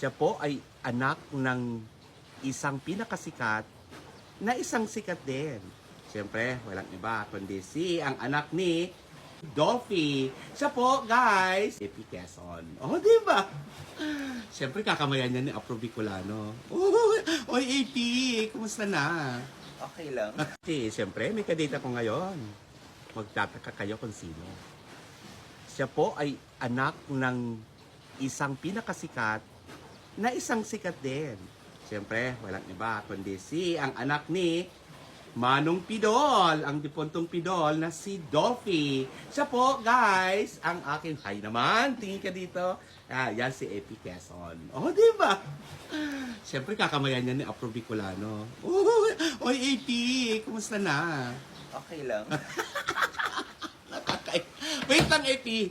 Siya po ay anak ng isang pinakasikat na isang sikat din. Siyempre, walang iba kundi si ang anak ni Dolphy. Siya po, guys, Epi Quezon. Oh, di ba? Siyempre, kakamayan niya ni Apro Bicolano. Oh, oy, Epi, kumusta na? Okay lang. Kasi, siyempre, may kadate ko ngayon. Magtataka kayo kung sino. Siya po ay anak ng isang pinakasikat na isang sikat din. Siyempre, walang iba kundi si ang anak ni Manong Pidol, ang dipontong Pidol na si Dolphy. Siya po, guys, ang aking, hi naman, tingin ka dito. Ah, yan si Epi Quezon. Oh, di ba? Siyempre, kakamayan niya ni Apro Bicolano. Uy, oy, Epi, kumusta na? Okay lang. Nakakay. Wait lang, Epi.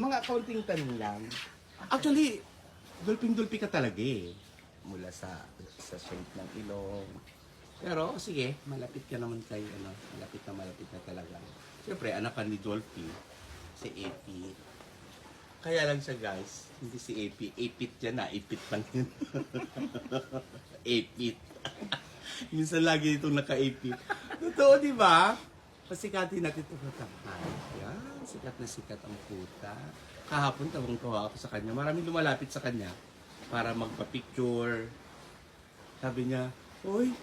Mga kaunting tanong lang. Actually, dulping-dulpi ka talaga eh. Mula sa sa shape ng ilong. Pero, sige, malapit ka naman kay, ano, malapit na malapit na talaga. Siyempre, anak ka ni Dolphy, si Epi. Kaya lang siya, guys, hindi si Epi. Epit yan na, epit pa yun. epit. Minsan lagi itong naka-epit. Totoo, di ba? Pasikatin natin ito. Yan, sikat na sikat ang puta. Kahapon, tawang tawa ako sa kanya. Maraming lumalapit sa kanya para magpa-picture. Sabi niya, Uy,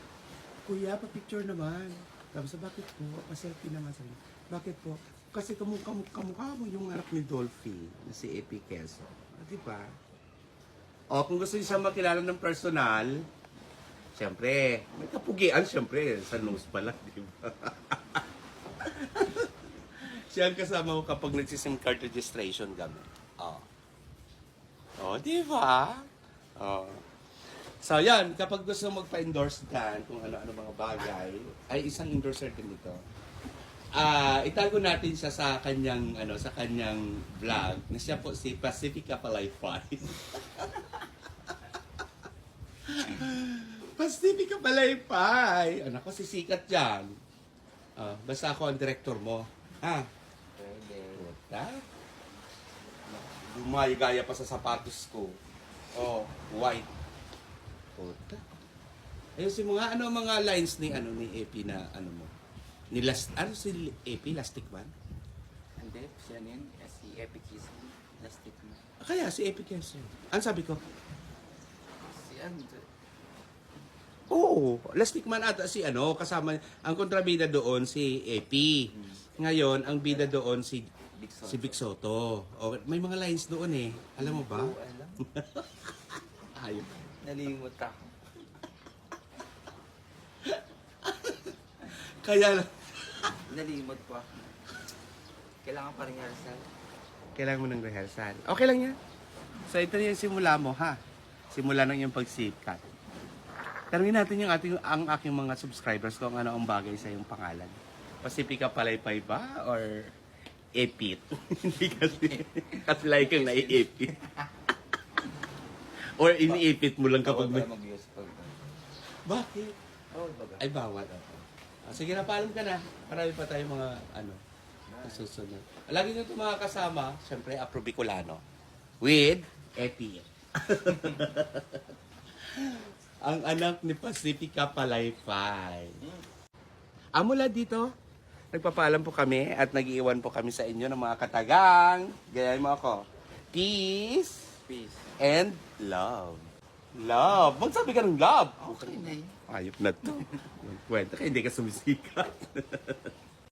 kuya, pa-picture naman. Sa, bakit po? Pa-selfie naman sa Bakit po? Kasi kamukha, kamukha mo yung anak ni Dolphy, na si Epi Quezon. Ah, Di ba? O, kung gusto niyo siya makilala ng personal, Siyempre, may kapugian siyempre sa nose pa lang, di ba? Siya ang kasama ko kapag nagsisim card registration kami. Oh. Oh, di ba? Oh. So, yan. Kapag gusto magpa-endorse dyan, kung ano-ano mga bagay, ay isang endorser din ito. Ah, itago natin siya sa kanyang ano sa kanyang vlog na siya po si Pacifica Palaypay. Pacifica Palaypay. Anak ko sisikat diyan. Ah, basta ako ang director mo. Ha? Pwede. Puta. Gumaya-gaya pa sa sapatos ko. Oh, white. Puta. Ayusin mo nga, ano ang mga lines ni ano ni Epi na ano mo? Ni last, ano si Epi? Lastic man? Hindi, siya yun. Si Epic Kiss. Plastic mo. Ah, Kaya si Epi Kenzo. Ano sabi ko? Si ano? Oo, lastic man ata si ano, kasama, ang kontrabida doon si Epi. Ngayon, ang bida doon si Big Soto. si Vic Soto. O, may mga lines doon eh. Alam mo ba? Oo, alam. Ayun. Nalimot ako. Kaya Nalimot ko ako. Kailangan pa rin rehearsal. kailangan mo ng rehearsal. Okay lang yan. So ito na yung simula mo ha. Simula ng iyong pagsikat. Tanungin natin yung ating ang aking mga subscribers kung ano ang bagay sa iyong pangalan. Pasipika Palaypay ba or Epit? Hindi kasi kasi lagi kang nai-epit. or ini-epit mo lang kapag may... Mag-use pag... Bakit? Bawal baga. Ay bawal. Ah, sige na, paalam ka na. Marami pa tayong mga ano, na susunod. Lagi nyo itong mga kasama, syempre, Apro Bicolano. With Epi. Ang anak ni Pacifica Palaypay. Ah, mula dito, nagpapaalam po kami at nag-iwan po kami sa inyo ng mga katagang. Gayahin mo ako. Peace Peace. and love. Love. Magsabi ka ng love. Okay na. Ayop na to. Kwenta ka, hindi ka sumisikat.